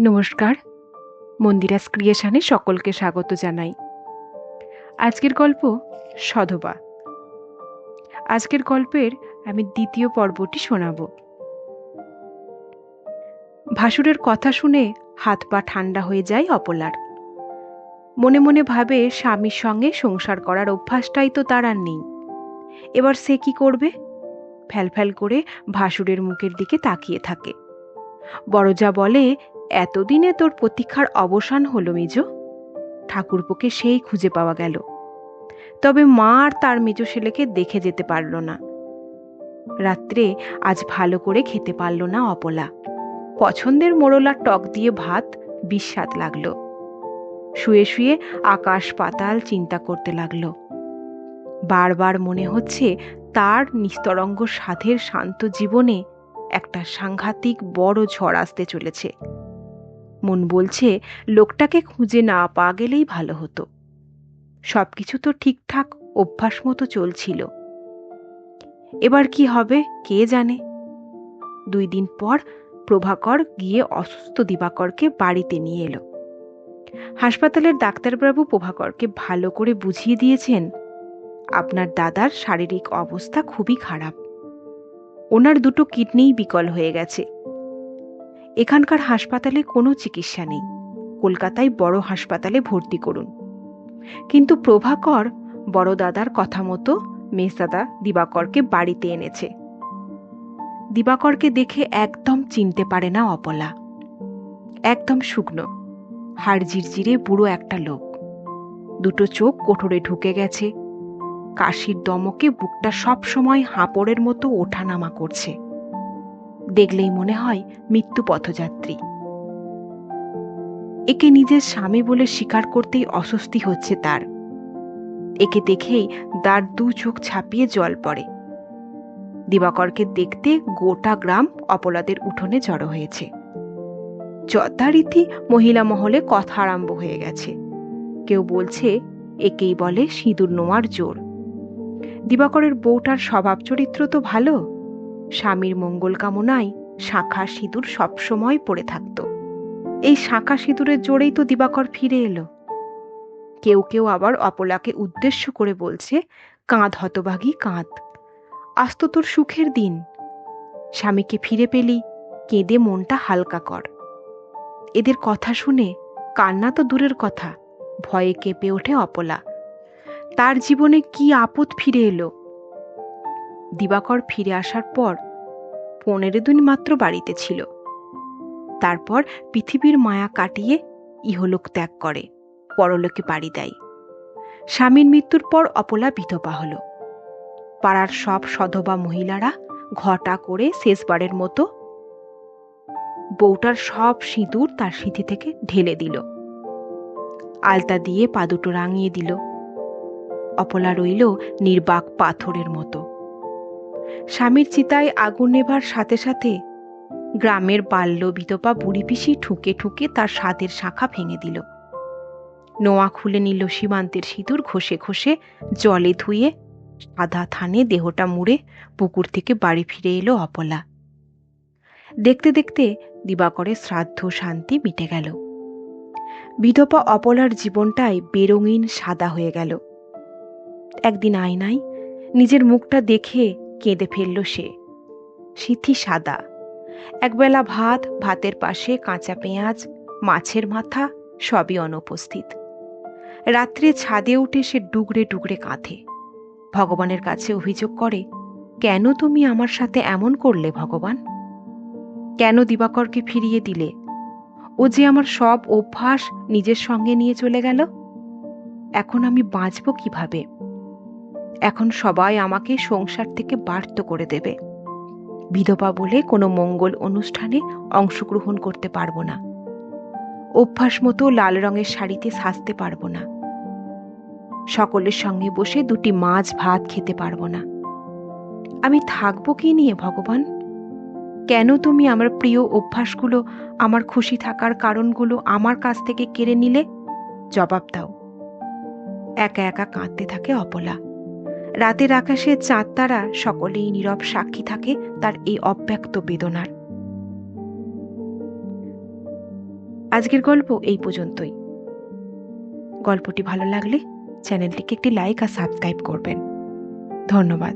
নমস্কার। মন্দিরাস ক্রিয়েশনে সকলকে স্বাগত জানাই। আজকের গল্প সধবা। আজকের গল্পের আমি দ্বিতীয় পর্বটি শোনাব। ভাসুরের কথা শুনে হাত পা ঠান্ডা হয়ে যায় অপলার। মনে মনে ভাবে স্বামীর সঙ্গে সংসার করার অভ্যাসটাই তো তার আর নেই। এবার সে কি করবে? ফ্যাল করে ভাসুরের মুখের দিকে তাকিয়ে থাকে। বড়জা বলে এতদিনে তোর প্রতীক্ষার অবসান হলো, মেজ। ঠাকুরপোকে সেই খুঁজে পাওয়া গেল। তবে মা আর তার মেজ ছেলেকে দেখে যেতে পারল না। রাত্রে আজ ভালো করে খেতে পারল না অপলা। পছন্দের মোড়লা টক দিয়ে ভাত বিস্বাদ লাগল। শুয়ে শুয়ে আকাশ পাতাল চিন্তা করতে লাগল। বারবার মনে হচ্ছে তার নিস্তরঙ্গ সাধের শান্ত জীবনে একটা সাংঘাতিক বড় ঝড় আসতে চলেছে। মন বলছে, লোকটাকে খুঁজে না পাওয়া গেলেই ভালো হতো। সবকিছু তো ঠিকঠাক অভ্যাস মতো চলছিল। এবার কি হবে, কে জানে? দুই দিন পর প্রভাকর গিয়ে অসুস্থ দিবাকরকে বাড়িতে নিয়ে এলো। হাসপাতালের ডাক্তারবাবু প্রভাকরকে ভালো করে বুঝিয়ে দিয়েছেন, আপনার দাদার শারীরিক অবস্থা খুবই খারাপ। ওনার দুটো কিডনিই বিকল হয়ে গেছে। এখানকার হাসপাতালে কোনো চিকিৎসা নেই। কলকাতায় বড় হাসপাতালে ভর্তি করুন। কিন্তু প্রভাকর বড় দাদার কথা মতো মেসদাদা দিবাকরকে বাড়িতে এনেছে। দিবাকরকে দেখে একদম চিনতে পারে না অপলা। একদম শুকনো, হাড় ঝিরঝিরে বুড়ো একটা লোক। দুটো চোখ কোঠরে ঢুকে গেছে। কাশির দমকে বুকটা সব সময় হাঁপড়ের মতো ওঠানামা করছে। দেখলেই মনে হয় মৃত্যু পথযাত্রী। একে নিজের স্বামী বলে স্বীকার করতেই অস্বস্তি হচ্ছে তার। একে দেখেই দার দু চোখ ছাপিয়ে জল পড়ে। দিবাকরকে দেখতে গোটা গ্রাম অপলাদের উঠোনে জড়ো হয়েছে। যথারীতি মহিলা মহলে কথা আরম্ভ হয়ে গেছে। কেউ বলছে, একেই বলে সিঁদুর নোয়ার জোর। দিবাকরের বউটার স্বভাব চরিত্র তো ভালো। স্বামীর মঙ্গল কামনায় শাঁখা সিঁদুর সবসময় পড়ে থাকত। এই শাঁখা সিঁদুরের জোরেই তো দিবাকর ফিরে এলো। কেউ কেউ আবার অপলাকে উদ্দেশ্য করে বলছে কাঁধ হতভাগী কাঁধ আস্ত তোর সুখের দিন। স্বামীকে ফিরে পেলি, কেঁদে মনটা হালকা কর। এদের কথা শুনে কান্না তো দূরের কথা, ভয়ে কেঁপে ওঠে অপলা। তার জীবনে কি আপদ ফিরে এলো? দিবাকর ফিরে আসার পর পনেরো দিন মাত্র বাড়িতে ছিল। তারপর পৃথিবীর মায়া কাটিয়ে ইহলোক ত্যাগ করে, পরলোকে পাড়ি দেয়। স্বামীর মৃত্যুর পর অপলা বিধবা হল। পাড়ার সব সধবা মহিলারা ঘটা করে শেষবারের মতো বউটার সব সিঁদুর তার সিঁথি থেকে ঢেলে দিল। আলতা দিয়ে পা দুটো রাঙিয়ে দিল। অপলা রইল নির্বাক পাথরের মতো। স্বামীর চিতায় আগুন নেবার সাথে সাথে গ্রামের বাল্য বিধবা বুড়ি পিসি ঠুকে ঠুকে তার স্বাদের শাখা ভেঙে দিল। নোয়া খুলে নিল সীমান্তের সিঁদুর ঘষে ঘষে জলে ধুয়ে সাদা থানে দেহটা মুড়ে পুকুর থেকে বাড়ি ফিরে এলো অপলা। দেখতে দেখতে দিবাকরের শ্রাদ্ধ শান্তি মিটে গেল। বিধবা অপলার জীবনটাই বেরঙিন সাদা হয়ে গেল। একদিন আয়নায় নিজের মুখটা দেখে কেঁদে ফেলল সে। সিথি সাদা। একবেলা ভাত, ভাতের পাশে কাঁচা পেঁয়াজ, মাছের মাথা, সবই অনুপস্থিত। রাত্রে ছাদে উঠে সে ডুগরে ডুগরে কাঁধে ভগবানের কাছে অভিযোগ করে, কেন তুমি আমার সাথে এমন করলে ভগবান? কেন দিবাকরকে ফিরিয়ে দিলে? ও যে আমার সব অভ্যাস নিজের সঙ্গে নিয়ে চলে গেল? এখন আমি বাঁচব কীভাবে? এখন সবাই আমাকে সংসার থেকে বার্ত করে দেবে। বিধবা বলে কোনো মঙ্গল অনুষ্ঠানে অংশগ্রহণ করতে পারব না। অভ্যাস মতো লাল রঙের শাড়িতে সাজতে পারব না। সকলের সঙ্গে বসে দুটি মাছ ভাত খেতে পারব না। আমি থাকব কি নিয়ে ভগবান? কেন তুমি আমার প্রিয় অভ্যাসগুলো, আমার খুশি থাকার কারণগুলো আমার কাছ থেকে কেড়ে নিলে? জবাব দাও। একা একা কাঁদতে থাকে অপলা। রাতের আকাশে চাঁদ তারা সকলেই নীরব সাক্ষী থাকে তার এই অব্যক্ত বেদনার। আজকের গল্প এই পর্যন্তই। গল্পটি ভালো লাগলে চ্যানেলটিকে একটি লাইক আর সাবস্ক্রাইব করবেন। ধন্যবাদ।